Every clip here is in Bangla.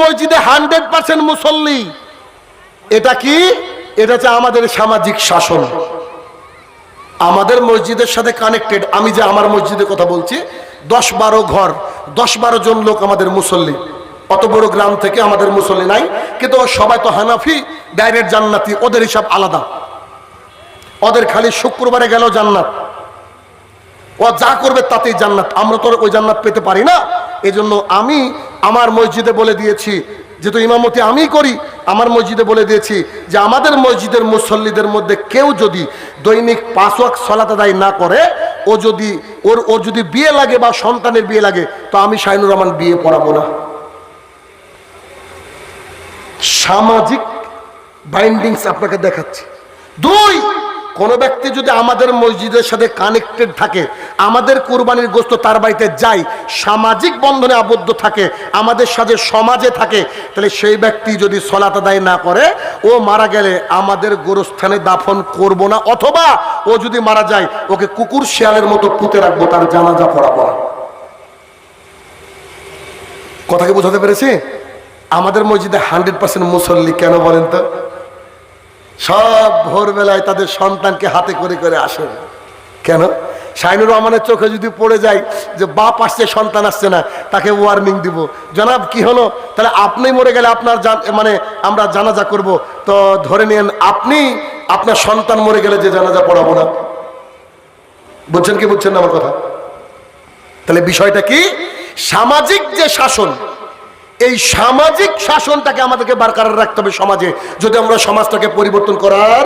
মসজিদে হান্ড্রেড পার্সেন্ট মুসল্লি। এটা কি? এটা হচ্ছে আমাদের সামাজিক শাসন। আমাদের মসজিদের সাথে কানেক্টেড আমি যে আমার মসজিদের কথা বলছি, দশ বারো ঘর, দশ বারো জন লোক আমাদের মুসল্লি। অত বড় গ্রাম থেকে আমাদের মুসল্লি নাই, কিন্তু সবাই তো হানাফি ডাইরেক্ট জান্নাতি, ওদের হিসাব আলাদা। ওদের খালি শুক্রবারে গেল জান্নাত। ও যা করবে তাতেই জান্নাত। আমরা তো ওই জান্নাত পেতে পারি না। এজন্য আমি আমার মসজিদে বলে দিয়েছি, যেহেতু ইমামতি আমি করি, আমার মসজিদে বলে দিয়েছি যে আমাদের মসজিদের মুসল্লিদের মধ্যে কেউ যদি দৈনিক পাঁচ ওয়াক্ত সলাত আদায় না করে, ও যদি ওর ওর যদি বিয়ে লাগে বা সন্তানের বিয়ে লাগে, তো আমি শাহিনুর রহমান বিয়ে পড়াবো না। সামাজিক বাইন্ডিংস আপনাকে দেখাচ্ছি। দুই কোন ব্যক্তি যদি আমাদের মসজিদের সাথে কানেক্টেড থাকে, আমাদের কোরবানির গোস্ত তার বাড়িতে যায়, সামাজিক বন্ধনে আবদ্ধ থাকে, আমাদের সাথে সমাজে থাকে, তাহলে সেই ব্যক্তি যদি সলাত আদায় না করে, ও মারা গেলে আমাদের গোরস্থানে দাফন করব না, অথবা ও যদি মারা যায়, ওকে কুকুর শিয়ালের মতো পুঁতে রাখব, তার জানাজা পড়াবো না। কথা কি বোঝাতে পেরেছি? আমাদের মসজিদে হান্ড্রেড পার্সেন্ট মুসল্লি কেন বলেন তো? সব ভোরবেলায় তাদের সন্তানকে হাতে করে করে আসেন কেন? শাইনুর রহমানের চোখে যদি পড়ে যায় যে বাপ আসছে, সন্তান আসছে না, তাকে ওয়ার্নিং দিব। জনাব, কি হলো? তাহলে আপনি মরে গেলে আপনার মানে আমরা জানাজা করব। তো ধরে নিন আপনি আপনার সন্তান মরে গেলে যে জানাজা পড়াবো না। বুঝছেন কি বুঝছেন না আমার কথা? তাহলে বিষয়টা কি? সামাজিক যে শাসন এই সামাজিক শাসনটাকে আমাদেরকে বারকরার রাখতে হবে সমাজে। যদি আমরা সমাজটাকে পরিবর্তন করার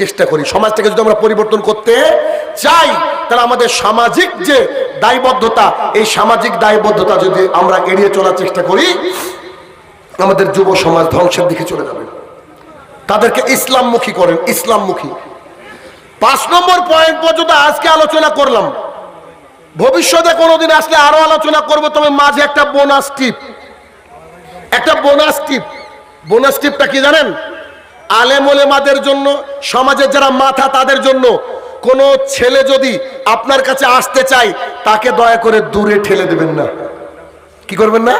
চেষ্টা করি, সমাজটাকে যদি আমরা পরিবর্তন করতে চাই, তাহলে আমাদের সামাজিক যে দায়বদ্ধতা, এই সামাজিক দায়বদ্ধতা যদি আমরা এড়িয়ে চলার চেষ্টা করি, আমাদের যুব সমাজ ধ্বংসের দিকে চলে যাবে। তাদেরকে ইসলামমুখী করেন, ইসলামমুখী। পাঁচ নম্বর পয়েন্ট পর্যন্ত আজকে আলোচনা করলাম। ভবিষ্যতে কোনোদিন আসলে আরও আলোচনা করব, তবে মাঝে একটা বোনাস টিপ একটা বোনাস টিপ বোনাস টিপটা কি জানেন? আলেম ওলেমাদের জন্য, সমাজের যারা মাথা, তাদের জন্য কোনো ছেলে যদি আপনার কাছে আসতে চায়, তাকে দয়া করে দূরে ঠেলে দেবেন না। কি করবেন না?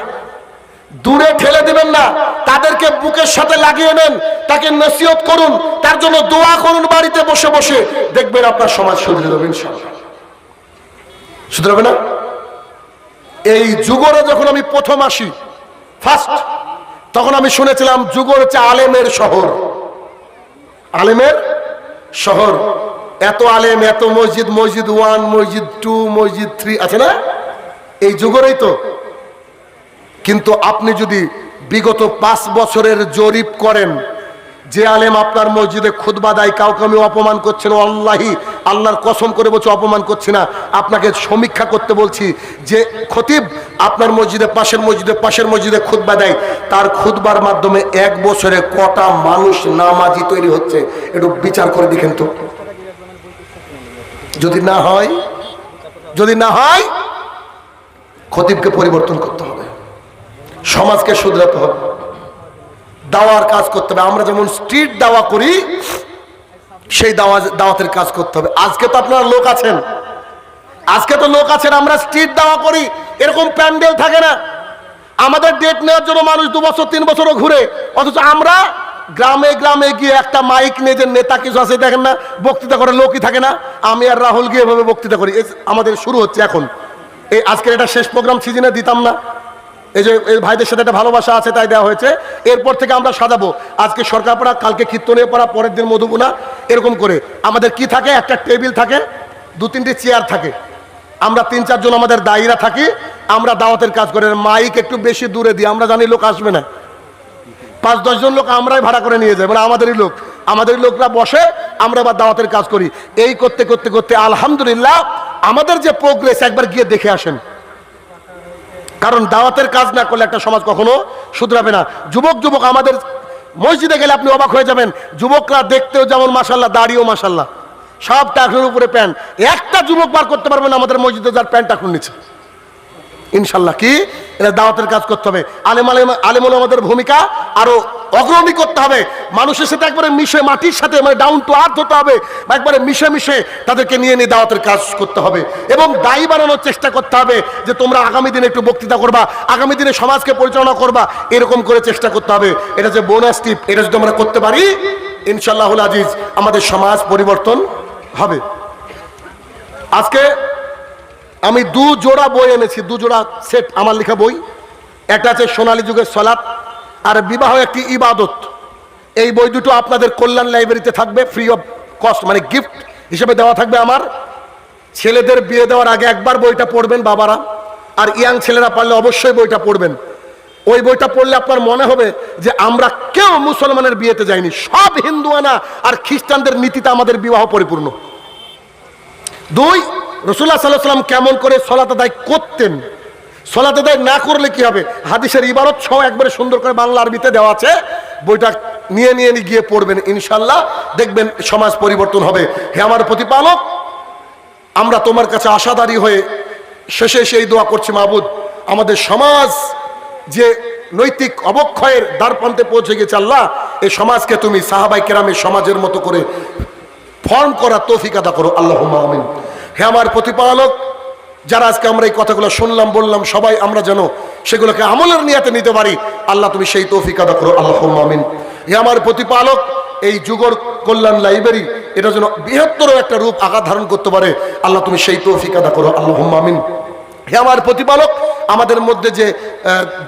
দূরে ঠেলে দেবেন না। তাদেরকে বুকের সাথে লাগিয়ে নেন, তাকে নসিহত করুন, তার জন্য দোয়া করুন বাড়িতে বসে বসে। দেখবেন আপনার সমাজ শুধরে দেবেন শুধরাবে না? এই যুগরে যখন আমি প্রথম আসি ফার্স্ট তখন আমি শুনেছিলাম যুগর হচ্ছে আলেমের শহর। আলেমের শহর। এত আলেম, এত মসজিদ মসজিদ ওয়ান মসজিদ টু মসজিদ থ্রি আছে না? এই যুগরেই তো। কিন্তু আপনি যদি বিগত পাঁচ বছরের জরিপ করেন, যে আলেম আপনার মসজিদে খুদবা দেয়, কাউকে আমি অপমান করছেন না আল্লাহি আল্লাহর কসম করে বলছি, অপমান করছি না। আপনাকে সমীক্ষা করতে বলছি যে খতিব, আপনার মসজিদে, পাশের মসজিদে পাশের মসজিদে খুদবা দেয়। তার খুদবার মাধ্যমে এক বছরে কটা মানুষ নামাজি তৈরি হচ্ছে। একটু বিচার করে দেখেন তো। যদি না হয়, যদি না হয়, খতিবকে পরিবর্তন করতে হবে। সমাজকে শুধরাতে হবে। দাওয়ার কাজ করতে হবে। আমরা যেমন স্ট্রিট দাওয়া করি সেই দাওয়া দাওয়াতের কাজ করতে হবে। আজকে তো আপনার লোক আছেন। আজকে তো লোক আছেন, আমরা স্ট্রিট দাওয়া করি। এরকম প্যান্ডেল থাকে না। আমাদের ডেট নেওয়ার জন্য মানুষ দু বছর, তিন বছরও ঘুরে। অথচ আমরা গ্রামে গ্রামে গিয়ে একটা মাইক নিয়ে যে নেতা কিছু আছে, দেখেন না, বক্তৃতা করে লোকই থাকে না। আমি আর রাহুল গিয়ে এভাবে বক্তৃতা করি। আমাদের শুরু হচ্ছে এখন। এই আজকের এটা শেষ প্রোগ্রাম সিজনে দিতাম না। এই যে, এই ভাইদের সাথে একটা ভালোবাসা আছে, তাই দেওয়া হয়েছে। এরপর থেকে আমরা সাজাবো। আজকে সরকার পড়া, কালকে কীর্তনে পড়া, পরের দিন মধুগুনা এরকম করে। আমাদের কি থাকে? একটা টেবিল থাকে, দু তিনটে চেয়ার থাকে। আমরা তিন চারজন আমাদের দায়ীরা থাকি। আমরা দাওয়াতের কাজ করি। মাইক একটু বেশি দূরে দিই। আমরা জানি লোক আসবে না। পাঁচ দশজন লোক আমরাই ভাড়া করে নিয়ে যাই। মানে আমাদেরই লোক। আমাদের লোকরা বসে, আমরা আবার দাওয়াতের কাজ করি। এই করতে করতে করতে আলহামদুলিল্লাহ আমাদের যে প্রোগ্রেস একবার গিয়ে দেখে আসেন। কারণ দাওয়াতের কাজ না করলে একটা সমাজ কখনো শুধরাবে না। যুবক যুবক, আমাদের মসজিদে গেলে আপনি অবাক হয়ে যাবেন। যুবকরা দেখতেও যেমন মাসাল্লাহ দাড়িও মাসাল্লাহ সব টাকুর উপরে প্যান্ট। একটা যুবক বার করতে পারবেন আমাদের মসজিদে যার প্যান্ট টাকুর নিচে। ইনশাল্লাহ কি? এটা দাওয়াতের কাজ করতে হবে। আলেম আলেম, আলেমুল আমাদের ভূমিকা আরও অগ্রণী করতে হবে। মানুষের সাথে একবারে মিশে মাটির সাথে মানে ডাউন টু আর্থ হতে হবে। একবারে মিশে মিশে তাদেরকে নিয়ে নিয়ে দাওয়াতের কাজ করতে হবে। এবং দায়ী বানানোর চেষ্টা করতে হবে যে তোমরা আগামী দিনে একটু বক্তৃতা করবা, আগামী দিনে সমাজকে পরিচালনা করবা, এরকম করে চেষ্টা করতে হবে। এটা যে বোনাস টিপ এটা যদি আমরা করতে পারি, ইনশাল্লাহুল আজিজ আমাদের সমাজ পরিবর্তন হবে। আজকে আমি দু জোড়া বই এনেছি, দু জোড়া সেট আমার লেখা বই। একটা আছে সোনালী যুগের সলাপ আর বিবাহ একটি ইবাদত। এই বই দুটো আপনাদের কল্যাণ লাইব্রেরিতে থাকবে ফ্রি অফ কস্ট মানে গিফট হিসেবে দেওয়া থাকবে আমার। ছেলেদের বিয়ে দেওয়ার আগে একবার বইটা পড়বেন বাবারা, আর ইয়াং ছেলেরা পারলে অবশ্যই বইটা পড়বেন। ওই বইটা পড়লে আপনার মনে হবে যে আমরা কেউ মুসলমানের বিয়েতে যাইনি, সব হিন্দুয়ানা আর খ্রিস্টানদের নীতিতে আমাদের বিবাহ পরিপূর্ণ। দুই রসুল্লাহ সাল্লাহ সাল্লাম কেমন করে সলাত আদায় করতেন? সলাত আদায় না করলে কি হবে? হাদিসের ইবারত সহ একবারে সুন্দর করে বাংলা আরবিতে দেওয়া আছে। বইটা নিয়ে নিয়ে নিয়ে গিয়ে পড়বেন ইনশাল্লাহ দেখবেন সমাজ পরিবর্তন হবে। হে আমার প্রতিপালক, আমরা তোমার কাছে আশাদারী হয়ে শেষে সেই দোয়া করছি মাহবুদ আমাদের সমাজ যে নৈতিক অবক্ষয়ের দ্বারপ্রান্তে পৌঁছে গেছে, আল্লাহ, এই সমাজকে তুমি সাহাবাই কেরামের সমাজের মতো করে ফর্ম করা তৌফিক আদা করো। আল্লাহ আমিন। হে আমার প্রতিপালক, যারা আজকে আমরা এই কথাগুলো শুনলাম, বললাম, সবাই আমরা যেন সেগুলোকে আমলের নিয়াতে নিতে পারি। আল্লাহ তুমি সেই তৌফিক আদা করো আল্লাহ আমিন। হে আমার প্রতিপালক, এই যুগর কল্যাণ লাইব্রেরি, এটা যেন বৃহত্তর একটা রূপ আঘাত ধারণ করতে পারে। আল্লাহ তুমি সেই তৌফিক আদা করো আল্লাহ আমিন। হে আমার প্রতিপালক আমাদের মধ্যে যে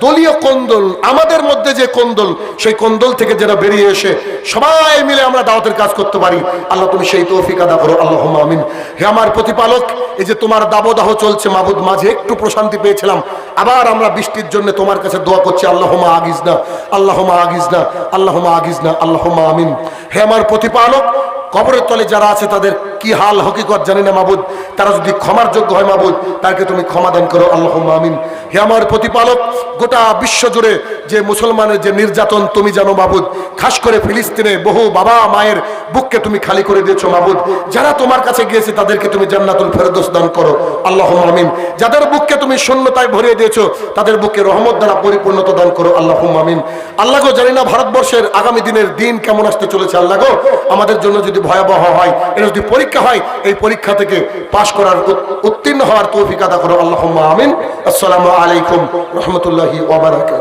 দলীয় কোন্দল, আমাদের মধ্যে যে কোন্দল, সেই কোন্দল থেকে যেন বেরিয়ে এসে সবাই মিলে আমরা দাওয়াতের কাজ করতে পারি। আল্লাহ তুমি সেই তৌফিক আদা করো। আল্লাহ আমিন। হে আমার প্রতিপালক, এই যে তোমার দাবদাহ চলছে, মাবুদ, মাঝে একটু প্রশান্তি পেয়েছিলাম। আবার আমরা বৃষ্টির জন্য তোমার কাছে দোয়া করছি আল্লাহমা আগিজ না আল্লাহমা আগিজ না আল্লাহমা আগিজ না আল্লাহমা আমিন। হে আমার প্রতিপালক কবরের তলে যারা আছে, তাদের কি হাল, হকিকত জানি না মাবুদ। তারা যদি ক্ষমার যোগ্য হয় মাবুদ, তাকে তুমি ক্ষমা দান করো। আল্লাহ আমিন। হে আমার প্রতিপালক, গোটা বিশ্ব জুড়ে যে মুসলমানের যে নির্যাতন, তুমি জানো মাবুদ, খাস করে ফিলিস্তিনে বহু বাবা মায়ের বুককে তুমি খালি করে দিয়েছ মাবুদ। যারা তোমার কাছে গিয়েছে, তাদেরকে তুমি জান্নাতুল ফেরদোস দান করো। আল্লাহ আমিন। যাদের বুককে তুমি শূন্যতায় ভরিয়ে দিয়েছ, তাদের বুকে রহমত দ্বারা পরিপূর্ণতা দান করো। আল্লাহ আমিন। আল্লাহ জানি না ভারতবর্ষের আগামী দিনের দিন কেমন আসতে চলেছে, আল্লাহ আমাদের জন্য যদি ভয়াবহ হয় এটা যদি পরীক্ষা হয়, এই পরীক্ষা থেকে পাশ করার উত্তীর্ণ হওয়ার তৌফিক করো আল্লাহ আমিন। আসসালাম আলাইকুম রহমতুল্লাহি ওয়ালাইকুম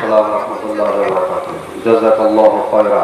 সালাম রহমতুল্লাহ জাজাকাল্লাহ খায়রা